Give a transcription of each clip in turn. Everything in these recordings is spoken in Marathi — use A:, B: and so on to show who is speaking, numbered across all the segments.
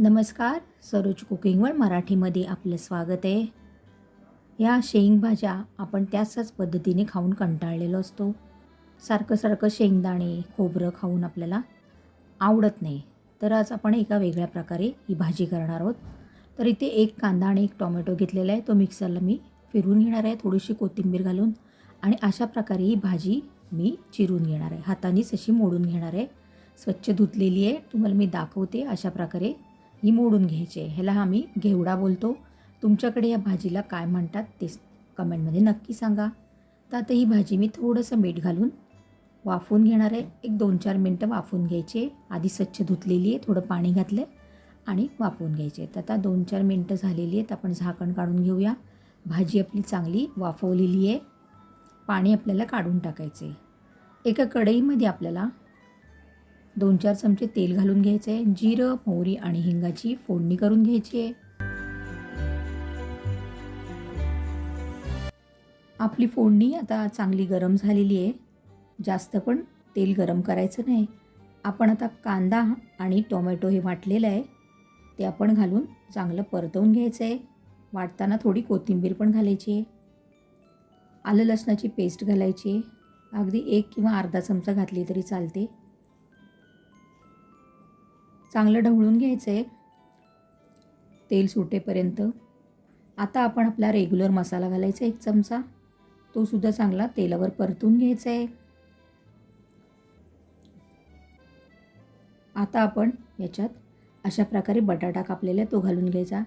A: नमस्कार सरोज कुकिंगवर मराठीमध्ये आपलं स्वागत आहे. या शेंगभाज्या आपण त्याच पद्धतीने खाऊन कंटाळलेलो असतो. सारखं सारखं शेंगदाणे खोबरं खाऊन आपल्याला आवडत नाही. तर आज आपण एका वेगळ्या प्रकारे ही भाजी करणार आहोत. तर इथे एक कांदा आणि एक टोमॅटो घेतलेला आहे. तो मिक्सरला मी फिरून घेणार आहे थोडीशी कोथिंबीर घालून. आणि अशा प्रकारे ही भाजी मी चिरून घेणार आहे. हातानेच अशी मोडून घेणार आहे. स्वच्छ धुतलेली आहे. तुम्हाला मी दाखवते अशा प्रकारे ही मोडून घ्यायची आहे. ह्याला आम्ही घेवडा बोलतो. तुमच्याकडे या भाजीला काय म्हणतात ते कमेंटमध्ये नक्की सांगा. तर आता ही भाजी मी थोडंसं मीठ घालून वाफवून घेणार आहे. एक दोन चार मिनटं वाफवून घ्यायचे. आधी स्वच्छ धुतलेली आहे थोडं पाणी घातलं आणि वाफवून घ्यायचे तर आता दोन चार मिनटं झालेली आहेत. आपण झाकण काढून घेऊया. भाजी आपली चांगली वाफवलेली आहे. पाणी आपल्याला काढून टाकायचे एका कढईमध्ये आपल्याला दोन चार चमचे तेल घालून घ्यायचं आहे जिरं मोहरी आणि हिंगाची फोडणी करून घ्यायची आहे. आपली फोडणी आता चांगली गरम झालेली आहे. जास्त पण तेल गरम करायचं नाही. आपण आता कांदा आणि टोमॅटो हे वाटलेलं आहे. ते आपण घालून चांगलं परतवून घ्यायचं आहे वाटताना थोडी कोथिंबीर पण घालायची आहे. आलं लसणाची पेस्ट घालायची आहे. अगदी एक किंवा अर्धा चमचा घातली तरी चालते. चांगलं ढवळून घ्यायचं आहे तेल सुटेपर्यंत. आता आपण आपला रेग्युलर मसाला घालायचा एक चमचा. तो सुद्धा चांगला तेलावर परतून घ्यायचा आहे आता आपण याच्यात अशा प्रकारे बटाटा कापलेला आहे तो घालून घ्यायचा.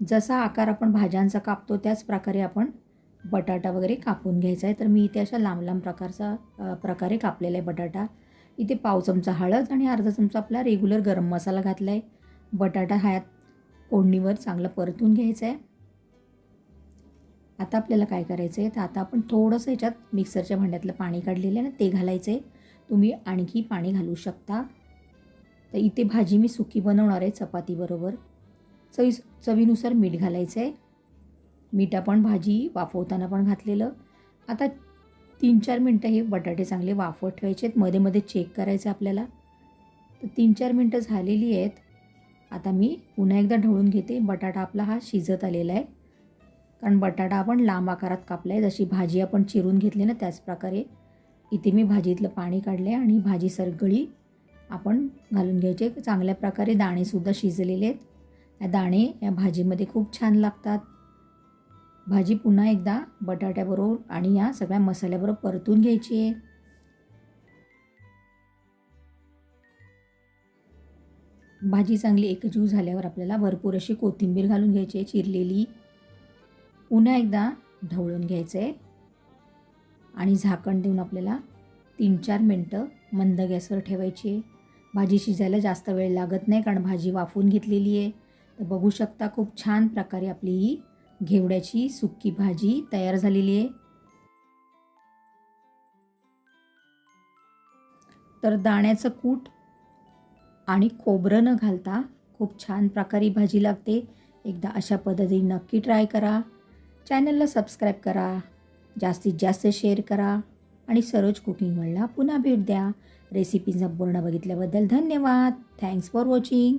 A: जसा आकार आपण भाज्यांचा कापतो त्याच प्रकारे आपण बटाटा वगैरे कापून घ्यायचा आहे. तर मी इथे अशा लांब लांब प्रकारचा प्रकारे कापलेला आहे बटाटा. इथे पाव चमचा हळद आणि अर्धा चमचा आपला रेग्युलर गरम मसाला घातला आहे बटाटा ह्यात फोडणीवर चांगलं परतून घ्यायचं आहे आता आपल्याला काय करायचं आहे तर आता आपण थोडंसं याच्यात मिक्सरच्या भांड्यातलं पाणी काढलेलं आहे ना ते घालायचं आहे तुम्ही आणखी पाणी घालू शकता. तर इथे भाजी मी सुकी बनवणार आहे चपातीबरोबर. चवी चवीनुसार मीठ घालायचं आहे मीठ आपण भाजी वाफवताना पण घातलेलं. आता तीन चार मिनटं हे बटाटे चांगले वाफवत ठेवायचे आहेत. मध्ये मध्ये चेक करायचं आपल्याला. तर तीन चार मिनटं झालेली आहेत. आता मी पुन्हा एकदा ढवळून घेते. बटाटा आपला हा शिजत आलेला आहे. कारण बटाटा आपण लांब आकारात कापला आहे जशी भाजी आपण चिरून घेतली ना त्याच प्रकारे इथे मी भाजीतलं पाणी काढलं आहे आणि भाजी सगळी आपण घालून घ्यायचे चांगल्या प्रकारे दाणेसुद्धा शिजलेले आहेत. या दाणे या भाजीमध्ये खूप छान लागतात. भाजी पुन्हा एकदा बटाट्याबरोबर आणि या सगळ्या मसाल्याबरोबर परतून घ्यायची आहे. भाजी चांगली एकजीव झाल्यावर आपल्याला भरपूर अशी कोथिंबीर घालून घ्यायची आहे चिरलेली. पुन्हा एकदा ढवळून घ्यायचं आहे आणि झाकण देऊन आपल्याला तीन चार मिनटं मंद गॅसवर ठेवायची आहे. भाजी शिजायला जास्त वेळ लागत नाही कारण भाजी वाफून घेतलेली आहे. तर बघू शकता खूप छान प्रकारे आपली ही घेवड्याची सुक्की भाजी तयार झालेली आहे. तर दाण्याचं कूट आणि खोबरं न घालता खूप छान प्रकारे भाजी लागते. एकदा अशा पद्धतीने नक्की ट्राय करा. चॅनलला सबस्क्राईब करा. जास्तीत जास्त शेअर करा. आणि सरोज कुकिंग वर्ल्डला पुन्हा भेट द्या. रेसिपी संपूर्ण बघितल्याबद्दल धन्यवाद. Thanks for watching